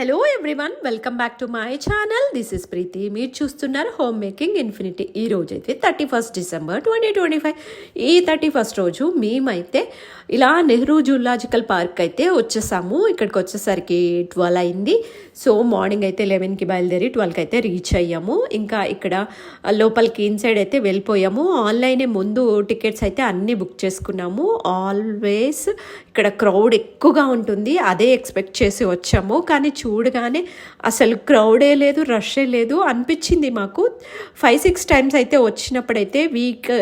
Hello everyone welcome back to my channel this is Preethi మీరు చూస్తున్నారు home making infinity ఈ రోజు అయితే thirty first December twenty twenty five ఈ thirty first రోజు మేమైతే ఇలా నెహ్రూ జూలాజికల్ పార్క్ అయితే వచ్చేసాము. ఇక్కడికి వచ్చేసరికి ట్వెల్వ్ అయింది. సో మార్నింగ్ అయితే లెవెన్కి బయలుదేరి ట్వెల్వ్కి అయితే రీచ్ అయ్యాము. ఇంకా ఇక్కడ లోపలికి ఇన్సైడ్ అయితే వెళ్ళిపోయాము. ఆన్లైనే ముందు టికెట్స్ అయితే అన్నీ బుక్ చేసుకున్నాము. ఆల్వేస్ ఇక్కడ క్రౌడ్ ఎక్కువగా ఉంటుంది. అదే ఎక్స్పెక్ట్ చేసి వచ్చాము. కానీ చూడగానే అసలు క్రౌడే లేదు రషే లేదు అనిపించింది మాకు. ఫైవ్ సిక్స్ టైమ్స్ అయితే వచ్చినప్పుడైతే వీక్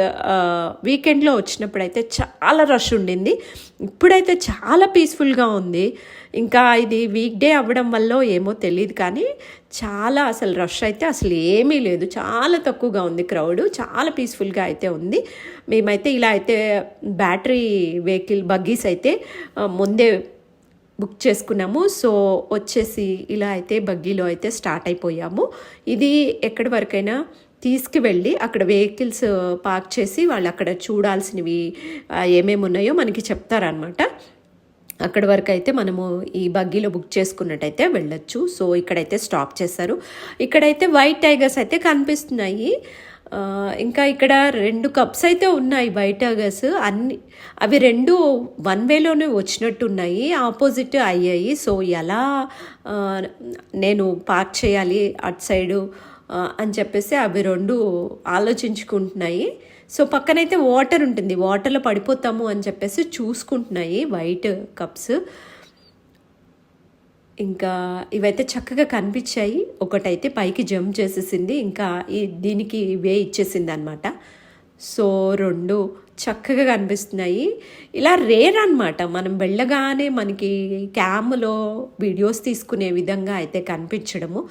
వీకెండ్లో వచ్చినప్పుడైతే చాలా రష్ ఉండింది. ఇప్పుడైతే చాలా పీస్ఫుల్గా ఉంది. ఇంకా ఇది వీక్ డే అవ్వడం వల్ల ఏమో తెలియదు కానీ చాలా అసలు రష్ అయితే అసలు ఏమీ లేదు. చాలా తక్కువగా ఉంది క్రౌడ్. చాలా పీస్ఫుల్గా అయితే ఉంది. మేమైతే ఇలా అయితే బ్యాటరీ వెహికల్ బగ్గీస్ అయితే ముందే బుక్ చేసుకున్నాము. సో వచ్చేసి ఇలా అయితే బగ్గీలో అయితే స్టార్ట్ అయిపోయాము. ఇది ఎక్కడి వరకైనా తీసుకువెళ్ళి అక్కడ వెహికల్స్ పార్క్ చేసి వాళ్ళు అక్కడ చూడాల్సినవి ఏమేమి ఉన్నాయో మనకి చెప్తారనమాట అక్కడ వరకు అయితే మనము ఈ బగ్గీలో బుక్ చేసుకున్నట్టయితే వెళ్ళొచ్చు. సో ఇక్కడైతే స్టాప్ చేశారు. ఇక్కడైతే వైట్ టైగర్స్ అయితే కనిపిస్తున్నాయి. ఇంకా ఇక్కడ రెండు కప్స్ అయితే ఉన్నాయి వైట్ టైగర్స్. అన్ని అవి రెండు వన్ వేలోనే వచ్చినట్టు ఉన్నాయి ఆపోజిట్ అయ్యాయి. సో ఎలా నేను పార్క్ చేయాలి అటు సైడు అని చెప్పేసి అవి రెండు ఆలోచించుకుంటున్నాయి. సో పక్కనైతే వాటర్ ఉంటుంది. వాటర్లో పడిపోతాము అని చెప్పేసి చూసుకుంటున్నాయి వైట్ కప్స్. ఇంకా ఇవైతే చక్కగా కనిపించాయి. ఒకటైతే పైకి జంప్ చేసేసింది. ఇంకా ఈ దీనికి వే ఇచ్చేసింది అనమాట సో రెండు చక్కగా కనిపిస్తున్నాయి. ఇలా రేర్ అనమాట మనం వెళ్ళగానే మనకి క్యామ్లో వీడియోస్ తీసుకునే విధంగా అయితే కనిపించడము.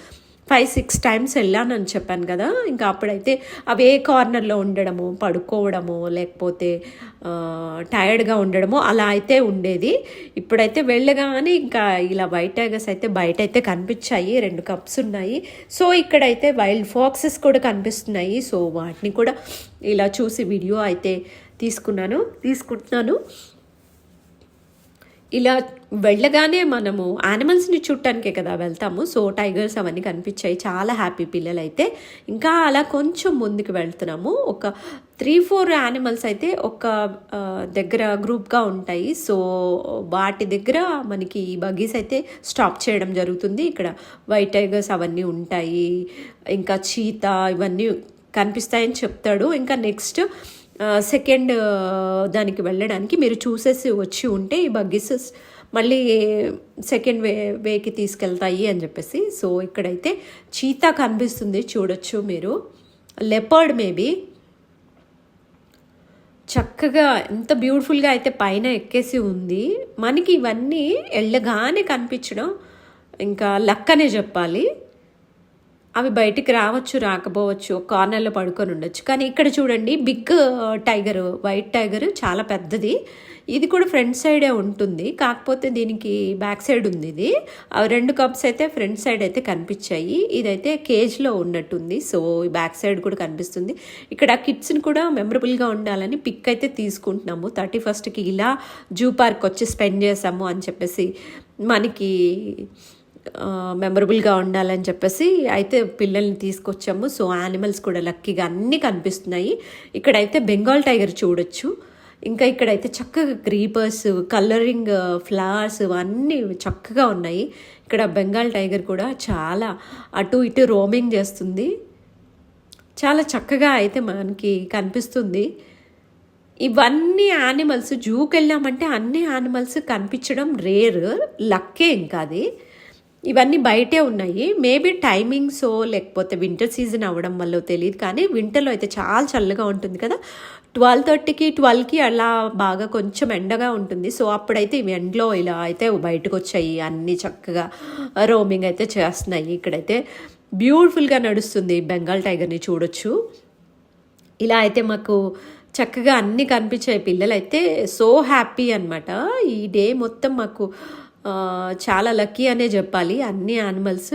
ఫైవ్ సిక్స్ టైమ్స్ వెళ్ళానని చెప్పాను కదా. ఇంకా అప్పుడైతే అవి ఏ కార్నర్లో ఉండడము పడుకోవడము లేకపోతే టైర్డ్గా ఉండడము అలా అయితే ఉండేది. ఇప్పుడైతే వెళ్ళగానే ఇంకా ఇలా వైట్ టైగర్స్ అయితే బయట అయితే కనిపించాయి. రెండు కప్స్ ఉన్నాయి. సో ఇక్కడైతే వైల్డ్ ఫాక్సెస్ కూడా కనిపిస్తున్నాయి. సో వాటిని కూడా ఇలా చూసి వీడియో అయితే తీసుకున్నాను తీసుకుంటున్నాను. ఇలా వెళ్ళగానే మనము యానిమల్స్ని చూడటానికే కదా వెళ్తాము. సో టైగర్స్ అవన్నీ కనిపించాయి. చాలా హ్యాపీ పిల్లలు అయితే ఇంకా అలా కొంచెం ముందుకు వెళ్తున్నాము. ఒక త్రీ ఫోర్ యానిమల్స్ అయితే ఒక దగ్గర గ్రూప్గా ఉంటాయి. సో వాటి దగ్గర మనకి ఈ బగ్గీస్ అయితే స్టాప్ చేయడం జరుగుతుంది. ఇక్కడ వైట్ టైగర్స్ అవన్నీ ఉంటాయి. ఇంకా చీత ఇవన్నీ కనిపిస్తాయని చెప్తాడు. ఇంకా నెక్స్ట్ సెకండ్ దానికి వెళ్ళడానికి మీరు చూసేసి వచ్చి ఉంటే ఈ బగ్గీస్ మళ్ళీ సెకండ్ వే వేకి తీసుకెళ్తాయి అని చెప్పేసి. సో ఇక్కడైతే చీతా కనిపిస్తుంది చూడొచ్చు మీరు. లెపర్డ్ మేబీ చక్కగా ఎంత బ్యూటిఫుల్గా అయితే పైన ఎక్కేసి ఉంది. మనకి ఇవన్నీ ఎళ్ళగానే కనిపించడం ఇంకా లక్కనే చెప్పాలి. అవి బయటికి రావచ్చు రాకపోవచ్చు ఒక కార్నర్లో పడుకొని ఉండొచ్చు. కానీ ఇక్కడ చూడండి బిగ్ టైగర్ వైట్ టైగర్ చాలా పెద్దది. ఇది కూడా ఫ్రంట్ సైడే ఉంటుంది. కాకపోతే దీనికి బ్యాక్ సైడ్ ఉంది ఇది. రెండు కప్స్ అయితే ఫ్రంట్ సైడ్ అయితే కనిపించాయి. ఇదైతే కేజ్లో ఉన్నట్టుంది. సో బ్యాక్ సైడ్ కూడా కనిపిస్తుంది. ఇక్కడ కిడ్స్ని కూడా మెమరబుల్గా ఉండాలని పిక్ అయితే తీసుకుంటున్నాము. థర్టీ ఫస్ట్కి ఇలా జూ పార్క్ వచ్చి స్పెండ్ చేసాము అని చెప్పేసి మనకి మెమరబుల్గా ఉండాలని చెప్పేసి అయితే పిల్లల్ని తీసుకొచ్చాము. సో యానిమల్స్ కూడా లక్కీగా అన్నీ కనిపిస్తున్నాయి. ఇక్కడైతే బెంగాల్ టైగర్ చూడొచ్చు. ఇంకా ఇక్కడైతే చక్కగా క్రీపర్స్ కలరింగ్ ఫ్లవర్స్ అన్నీ చక్కగా ఉన్నాయి. ఇక్కడ బెంగాల్ టైగర్ కూడా చాలా అటు ఇటు రోమింగ్ చేస్తుంది. చాలా చక్కగా అయితే మనకి కనిపిస్తుంది. ఇవన్నీ యానిమల్స్ జూకి వెళ్ళామంటే అన్ని యానిమల్స్ కనిపించడం రేర్ లక్కే ఇంకా అది. ఇవన్నీ బయటే ఉన్నాయి. మేబీ టైమింగ్సో లేకపోతే వింటర్ సీజన్ అవ్వడం వల్ల తెలియదు కానీ వింటర్లో అయితే చాలా చల్లగా ఉంటుంది కదా. ట్వెల్వ్ థర్టీకి ట్వెల్వ్కి అలా బాగా కొంచెం ఎండగా ఉంటుంది. సో అప్పుడైతే ఇవి ఎండలో ఇలా అయితే బయటకు వచ్చాయి అన్నీ చక్కగా రోమింగ్ అయితే చేస్తున్నాయి ఇక్కడైతే. బ్యూటిఫుల్గా నడుస్తుంది బెంగాల్ టైగర్ని చూడొచ్చు. ఇలా అయితే మాకు చక్కగా అన్నీ కనిపించాయి. పిల్లలైతే సో హ్యాపీ అనమాట ఈ డే మొత్తం మాకు చాలా లక్కీ అనే చెప్పాలి. అన్ని యానిమల్స్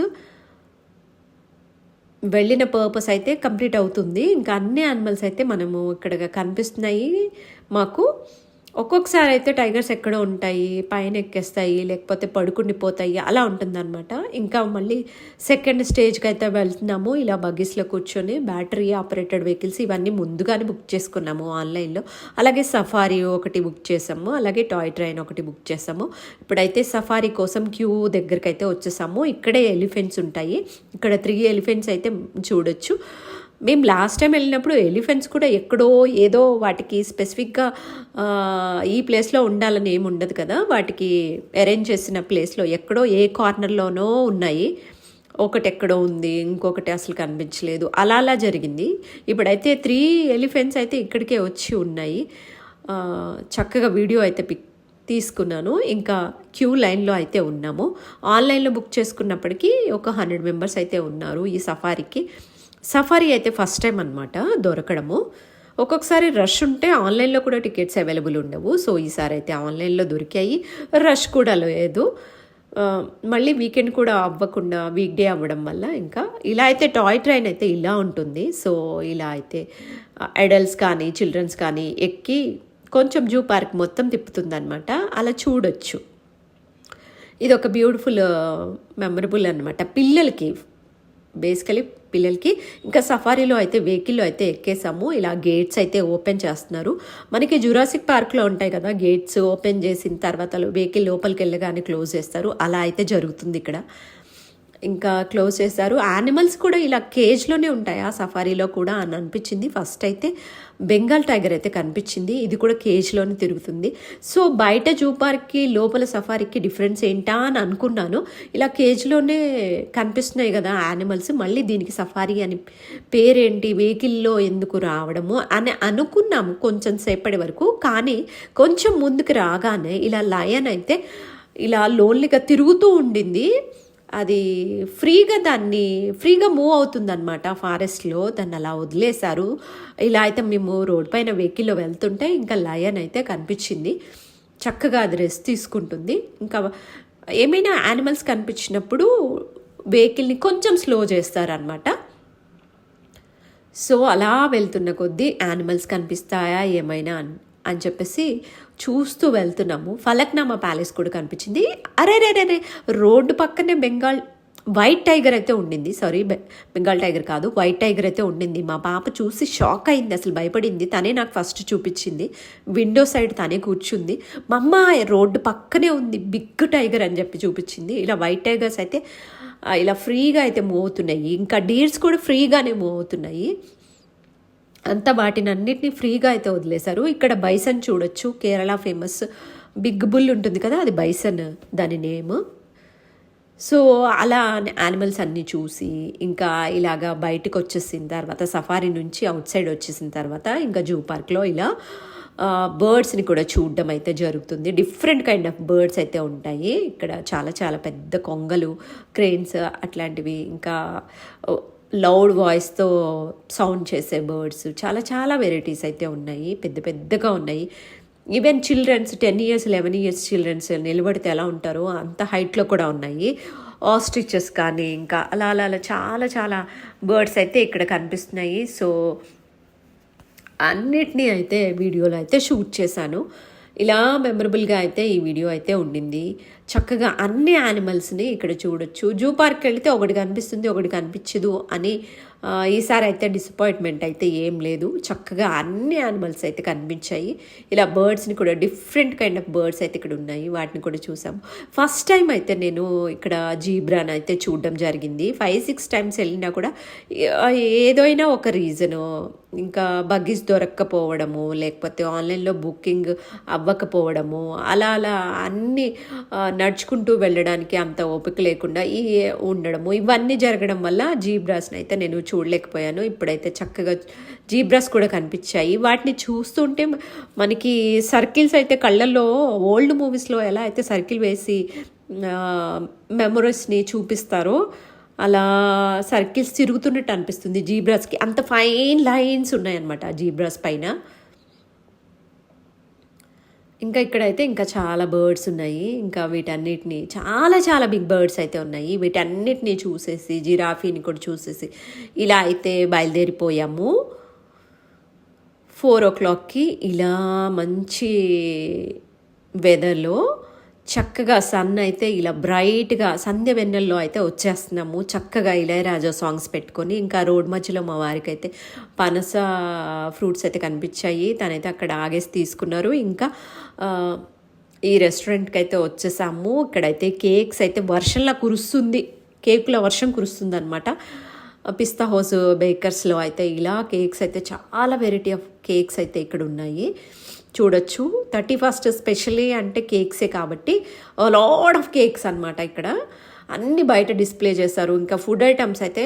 వెళ్ళిన పర్పస్ అయితే కంప్లీట్ అవుతుంది. ఇంకా అన్ని యానిమల్స్ అయితే మనము ఇక్కడ కనిపిస్తున్నాయి మాకు. ఒక్కొక్కసారి అయితే టైగర్స్ ఎక్కడో ఉంటాయి పైన ఎక్కేస్తాయి లేకపోతే పడుకుండిపోతాయి అలా ఉంటుందన్నమాట. ఇంకా మళ్ళీ సెకండ్ స్టేజ్కి అయితే వెళ్తున్నాము ఇలా బగ్గీస్లో కూర్చొని బ్యాటరీ ఆపరేటెడ్ వెహికల్స్ ఇవన్నీ ముందుగానే బుక్ చేసుకున్నాము ఆన్లైన్లో. అలాగే సఫారీ ఒకటి బుక్ చేసాము అలాగే టాయ్ ట్రైన్ ఒకటి బుక్ చేసాము. ఇప్పుడైతే సఫారీ కోసం క్యూ దగ్గరికి అయితే వచ్చేసాము. ఇక్కడే ఎలిఫెంట్స్ ఉంటాయి. ఇక్కడ త్రీ ఎలిఫెంట్స్ అయితే చూడొచ్చు. మేము లాస్ట్ టైం వెళ్ళినప్పుడు ఎలిఫెంట్స్ కూడా ఎక్కడో ఏదో వాటికి స్పెసిఫిక్గా ఈ ప్లేస్లో ఉండాలని ఏమి ఉండదు కదా. వాటికి అరేంజ్ చేసిన ప్లేస్లో ఎక్కడో ఏ కార్నర్లోనో ఉన్నాయి. ఒకటి ఎక్కడో ఉంది ఇంకొకటి అసలు కనిపించలేదు. అలా అలా జరిగింది. ఇప్పుడైతే త్రీ ఎలిఫెంట్స్ అయితే ఇక్కడికే వచ్చి ఉన్నాయి. చక్కగా వీడియో అయితే పిక్ తీసుకున్నాను. ఇంకా క్యూ లైన్లో అయితే ఉన్నాము. ఆన్లైన్లో బుక్ చేసుకున్నప్పటికీ ఒక హండ్రెడ్ మెంబర్స్ అయితే ఉన్నారు ఈ సఫారీకి సఫారీ అయితే ఫస్ట్ టైం అనమాట దొరకడము. ఒక్కొక్కసారి రష్ ఉంటే ఆన్లైన్లో కూడా టికెట్స్ అవైలబుల్ ఉండవు. సో ఈసారి అయితే ఆన్లైన్లో దొరికాయి. రష్ కూడా లేదు. మళ్ళీ వీకెండ్ కూడా అవ్వకుండా వీక్ డే అవ్వడం వల్ల ఇంకా ఇలా అయితే టాయ్ ట్రైన్ అయితే ఇలా ఉంటుంది. సో ఇలా అయితే అడల్ట్స్ కానీ చిల్డ్రన్స్ కానీ ఎక్కి కొంచెం జూ పార్క్ మొత్తం తిప్పుతుందనమాట అలా చూడొచ్చు. ఇది ఒక బ్యూటిఫుల్ మెమరబుల్ అనమాట పిల్లలకి బేసికలీ పిల్లలకి ఇంకా సఫారీలో అయితే వెహికల్లో అయితే ఎక్కేసాము. ఇలా గేట్స్ అయితే ఓపెన్ చేస్తున్నారు. మనకి జురాసిక్ పార్క్లో ఉంటాయి కదా గేట్స్ ఓపెన్ చేసిన తర్వాత వెహికల్ లోపలికి వెళ్ళగానే క్లోజ్ చేస్తారు. అలా అయితే జరుగుతుంది ఇక్కడ. ఇంకా క్లోజ్ చేశారు. యానిమల్స్ కూడా ఇలా కేజ్లోనే ఉంటాయి. ఆ సఫారీలో కూడా అని అనిపించింది. ఫస్ట్ అయితే బెంగాల్ టైగర్ అయితే కనిపించింది. ఇది కూడా కేజ్లోనే తిరుగుతుంది. సో బయట జూ పార్క్కి లోపల సఫారీకి డిఫరెన్స్ ఏంటా అని అనుకున్నాను. ఇలా కేజ్లోనే కనిపిస్తున్నాయి కదా యానిమల్స్ మళ్ళీ దీనికి సఫారీ అని పేరేంటి? వెహికల్లో ఎందుకు రావడము అని అనుకున్నాము కొంచెం సేపటి వరకు. కానీ కొంచెం ముందుకు రాగానే ఇలా లయన్ అయితే ఇలా లోన్లీగా తిరుగుతూ ఉండింది. అది ఫ్రీగా దాన్ని ఫ్రీగా మూవ్ అవుతుందన్నమాట. ఫారెస్ట్లో దాన్ని అలా వదిలేశారు. ఇలా అయితే మేము రోడ్ పైన వెహికల్లో వెళ్తుంటే ఇంకా లయన్ అయితే కనిపించింది. చక్కగా అది రెస్ట్ తీసుకుంటుంది. ఇంకా ఏమైనా యానిమల్స్ కనిపించినప్పుడు వెహికల్ని కొంచెం స్లో చేస్తారనమాట సో అలా వెళ్తున్న కొద్దీ యానిమల్స్ కనిపిస్తాయా ఏమైనా అని అని చెప్పేసి చూస్తూ వెళ్తున్నాము. ఫలక్నామా ప్యాలెస్ కూడా కనిపించింది. అరే రే రే రోడ్డు పక్కనే బెంగాల్ వైట్ టైగర్ అయితే ఉండింది. సారీ బెంగాల్ టైగర్ కాదు వైట్ టైగర్ అయితే ఉండింది. మా పాప చూసి షాక్ అయింది అసలు భయపడింది. తనే నాకు ఫస్ట్ చూపించింది. విండో సైడ్ తనే కూర్చుంది. మా అమ్మ రోడ్డు పక్కనే ఉంది బిగ్ టైగర్ అని చెప్పి చూపించింది. ఇలా వైట్ టైగర్స్ అయితే ఇలా ఫ్రీగా అయితే మూవ్ అవుతున్నాయి ఇంకా డీర్స్ కూడా ఫ్రీగానే మూవ్ అవుతున్నాయి అంతా వాటిని అన్నిటినీ ఫ్రీగా అయితే వదిలేశారు. ఇక్కడ బైసన్ చూడొచ్చు. కేరళ ఫేమస్ బిగ్ బుల్ ఉంటుంది కదా అది బైసన్ దాని నేమ్. సో అలా యానిమల్స్ అన్నీ చూసి ఇంకా ఇలాగా బయటకు వచ్చేసిన తర్వాత సఫారీ నుంచి అవుట్ సైడ్ వచ్చేసిన తర్వాత ఇంకా జూ పార్క్లో ఇలా బర్డ్స్ని కూడా చూడడం అయితే జరుగుతుంది. డిఫరెంట్ కైండ్ ఆఫ్ బర్డ్స్ అయితే ఉంటాయి. ఇక్కడ చాలా చాలా పెద్ద కొంగలు క్రెయిన్స్ అట్లాంటివి ఇంకా లౌడ్ వాయిస్తో సౌండ్ చేసే బర్డ్స్ చాలా చాలా వెరైటీస్ అయితే ఉన్నాయి. పెద్ద పెద్దగా ఉన్నాయి. Even childrens ten years eleven years childrens నిలబడితే ఎలా ఉంటారో అంత హైట్లో కూడా ఉన్నాయి. ఆస్ట్రిచెస్ కానీ ఇంకా అలా అలా అలా చాలా చాలా బర్డ్స్ అయితే ఇక్కడ కనిపిస్తున్నాయి. సో అన్నిటినీ అయితే వీడియోలో అయితే షూట్ చేశాను. ఇలా మెమరబుల్గా అయితే ఈ వీడియో అయితే ఉండింది. చక్కగా అన్ని యానిమల్స్ని ఇక్కడ చూడొచ్చు. జూ పార్క్ వెళితే ఒకటి కనిపిస్తుంది ఒకటి కనిపించదు అని ఈసారి అయితే డిసప్పాయింట్మెంట్ అయితే ఏం లేదు. చక్కగా అన్ని యానిమల్స్ అయితే కనిపించాయి. ఇలా బర్డ్స్ని కూడా డిఫరెంట్ కైండ్ ఆఫ్ బర్డ్స్ అయితే ఇక్కడ ఉన్నాయి. వాటిని కూడా చూసాము ఫస్ట్ టైం అయితే నేను ఇక్కడ జీబ్రాన్ అయితే చూడడం జరిగింది. ఫైవ్ సిక్స్ టైమ్స్ వెళ్ళినా కూడా ఏదైనా ఒక రీజను ఇంకా బగ్గీస్ దొరక్కపోవడము లేకపోతే ఆన్లైన్లో బుకింగ్ అవ్వకపోవడము అలా అలా అన్ని నడుచుకుంటూ వెళ్ళడానికి అంత ఓపిక లేకుండా ఈ ఉండడము ఇవన్నీ జరగడం వల్ల జీబ్రాస్ని అయితే నేను చూడలేకపోయాను. ఇప్పుడైతే చక్కగా జీబ్రాస్ కూడా కనిపించాయి. వాటిని చూస్తుంటే మనకి సర్కిల్స్ అయితే కళ్ళల్లో ఓల్డ్ మూవీస్లో ఎలా అయితే సర్కిల్ వేసి మెమరీస్ని చూపిస్తారో అలా సర్కిల్స్ తిరుగుతున్నట్టు అనిపిస్తుంది జీబ్రాస్కి. అంత ఫైన్ లైన్స్ ఉన్నాయన్నమాట ఆ జీబ్రాస్ పైన. ఇంకా ఇక్కడైతే ఇంకా చాలా బర్డ్స్ ఉన్నాయి. ఇంకా వీటన్నిటిని చాలా చాలా బిగ్ బర్డ్స్ అయితే ఉన్నాయి. వీటన్నిటిని చూసేసి జిరాఫీని కూడా చూసేసి ఇలా అయితే బయలుదేరిపోయాము. ఫోర్ ఓ క్లాక్కి ఇలా మంచి వెదర్లో చక్కగా సన్ అయితే ఇలా బ్రైట్గా సంధ్య వెన్నెల్లో అయితే వచ్చేస్తున్నాము. చక్కగా ఇళయరాజా సాంగ్స్ పెట్టుకొని ఇంకా రోడ్ మధ్యలో మా వారికి అయితే పనస ఫ్రూట్స్ అయితే కనిపించాయి. తనైతే అక్కడ ఆగేసి తీసుకున్నారు. ఇంకా ఈ రెస్టారెంట్కి అయితే వచ్చేసాము. ఇక్కడైతే కేక్స్ అయితే వర్షంలా కురుస్తుంది. కేకుల వర్షం కురుస్తుంది అనమాట పిస్తా హౌస్ బేకర్స్లో అయితే ఇలా కేక్స్ అయితే చాలా వెరైటీ ఆఫ్ కేక్స్ అయితే ఇక్కడ ఉన్నాయి చూడొచ్చు. థర్టీ ఫస్ట్ స్పెషలీ అంటే కేక్సే కాబట్టి లాడ్ ఆఫ్ కేక్స్ అనమాట ఇక్కడ. అన్ని బయట డిస్ప్లే చేస్తారు ఇంకా ఫుడ్ ఐటమ్స్ అయితే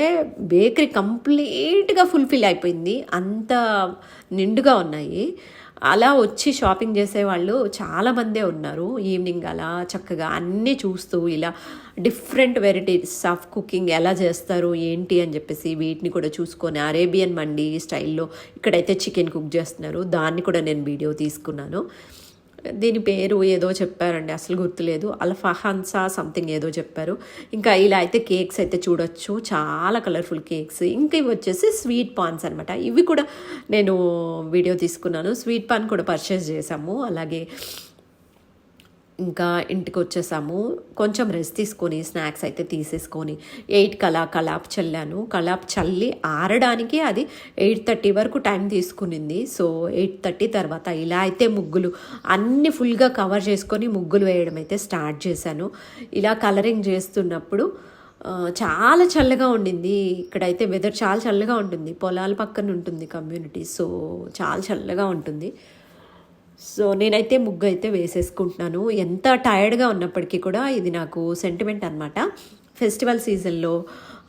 బేకరీ కంప్లీట్గా ఫుల్ఫిల్ అయిపోయింది. అంత నిండుగా ఉన్నాయి. అలా వచ్చి షాపింగ్ చేసేవాళ్ళు చాలామందే ఉన్నారు. ఈవినింగ్ అలా చక్కగా అన్నీ చూస్తూ ఇలా డిఫరెంట్ వెరైటీస్ ఆఫ్ కుకింగ్ ఎలా చేస్తారు ఏంటి అని చెప్పేసి వీటిని కూడా చూసుకొని అరేబియన్ మండి స్టైల్లో ఇక్కడైతే చికెన్ కుక్ చేస్తున్నారు. దాన్ని కూడా నేను వీడియో తీసుకున్నాను. దీని పేరు ఏదో చెప్పారండి అసలు గుర్తులేదు. అల్ఫాహన్సా సంథింగ్ ఏదో చెప్పారు. ఇంకా ఇలా అయితే కేక్స్ అయితే చూడొచ్చు. చాలా కలర్ఫుల్ కేక్స్. ఇంకా ఇవి వచ్చేసి స్వీట్ పాన్స్ అనమాట ఇవి కూడా నేను వీడియో తీసుకున్నాను. స్వీట్ పాన్ కూడా పర్చేస్ చేశాము. అలాగే ఇంకా ఇంటికి వచ్చేసాము కొంచెం రెస్ట్ తీసుకొని స్నాక్స్ అయితే తీసేసుకొని ఎయిట్ కలా కలాప్ చల్లాను. కలాప్ చల్లి ఆరడానికి అది ఎయిట్ థర్టీ వరకు టైం తీసుకునింది. సో ఎయిట్ థర్టీ తర్వాత ఇలా అయితే ముగ్గులు అన్ని ఫుల్గా కవర్ చేసుకొని ముగ్గులు వేయడం అయితే స్టార్ట్ చేశాను. ఇలా కలరింగ్ చేస్తున్నప్పుడు చాలా చల్లగా ఉండింది. ఇక్కడైతే వెదర్ చాలా చల్లగా ఉంటుంది. పొలాల పక్కన ఉంటుంది కమ్యూనిటీ సో చాలా చల్లగా ఉంటుంది. సో నేనైతే ముగ్గు అయితే వేసేసుకుంటున్నాను. ఎంత టైర్డ్గా ఉన్నప్పటికీ కూడా ఇది నాకు సెంటిమెంట్ అనమాట ఫెస్టివల్ సీజన్లో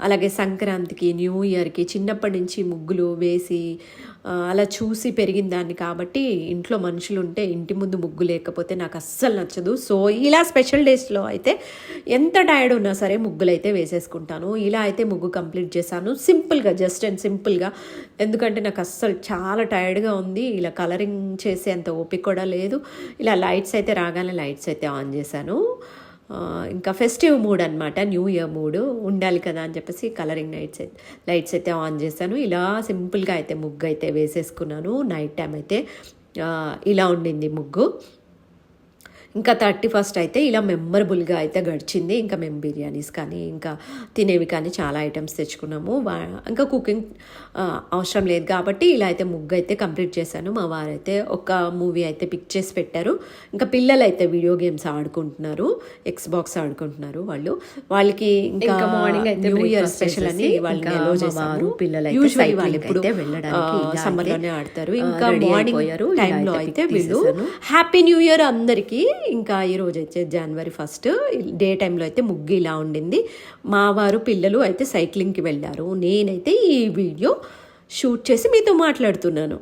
అలాగే సంక్రాంతికి న్యూ ఇయర్కి చిన్నప్పటి నుంచి ముగ్గులు వేసి అలా చూసి పెరిగిన దాన్ని కాబట్టి ఇంట్లో మనుషులు ఉంటే ఇంటి ముందు ముగ్గు లేకపోతే నాకు అస్సలు నచ్చదు. సో ఇలా స్పెషల్ డేస్లో అయితే ఎంత టైర్డ్ ఉన్నా సరే ముగ్గులు అయితే వేసేసుకుంటాను. ఇలా అయితే ముగ్గు కంప్లీట్ చేశాను. సింపుల్గా జస్ట్ అండ్ సింపుల్గా. ఎందుకంటే నాకు అస్సలు చాలా టైర్డ్గా ఉంది. ఇలా కలరింగ్ చేసే అంత ఓపిక కూడా లేదు. ఇలా లైట్స్ అయితే రాగానే లైట్స్ అయితే ఆన్ చేశాను. ఇంకా ఫెస్టివ్ మూడ్ అనమాట న్యూ ఇయర్ మూడ్ ఉండాలి కదా అని చెప్పేసి కలరింగ్ నైట్స్ లైట్స్ అయితే ఆన్ చేశాను. ఇలా సింపుల్గా అయితే ముగ్గు అయితే వేసేసుకున్నాను. నైట్ టైం అయితే ఇలా ఉండింది ముగ్గు. ఇంకా థర్టీ ఫస్ట్ అయితే ఇలా మెమరబుల్గా అయితే గడిచింది. ఇంకా మేము బిర్యానీస్ కానీ ఇంకా తినేవి కానీ చాలా ఐటమ్స్ తెచ్చుకున్నాము. ఇంకా కుకింగ్ అవసరం లేదు కాబట్టి ఇలా అయితే ముగ్గు అయితే కంప్లీట్ చేశాను. మా వారైతే ఒక మూవీ అయితే పిక్ చేసి పెట్టారు. ఇంకా పిల్లలు అయితే వీడియో గేమ్స్ ఆడుకుంటున్నారు. ఎక్స్ బాక్స్ ఆడుకుంటున్నారు వాళ్ళు. వాళ్ళకి ఇంకా మార్నింగ్ అయితే న్యూ ఇయర్ స్పెషల్ అని Usually cycling వాళ్ళు వెళ్ళడానికి ఇలా సమ్మర్ అయితే, లోనే ఆడతారు. ఇంకా మార్నింగ్ టైంలో అయితే వీళ్ళు. హ్యాపీ న్యూ ఇయర్ అందరికీ. ఇంకా ఈరోజు వచ్చే జనవరి ఫస్ట్ డే టైంలో అయితే ముగ్గు ఇలా ఉండింది. మా వారు పిల్లలు అయితే సైక్లింగ్కి వెళ్ళారు. నేనైతే ఈ వీడియో షూట్ చేసి మీతో మాట్లాడుతున్నాను.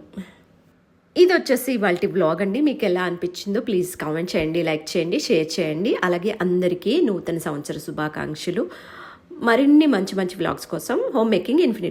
ఇది వచ్చేసి ఇవాళ బ్లాగ్ అండి. మీకు ఎలా అనిపించిందో ప్లీజ్ కామెంట్ చేయండి లైక్ చేయండి షేర్ చేయండి. అలాగే అందరికీ నూతన సంవత్సర శుభాకాంక్షలు. మరిన్ని మంచి మంచి బ్లాగ్స్ కోసం హోమ్ మేకింగ్ ఇన్ఫినిట్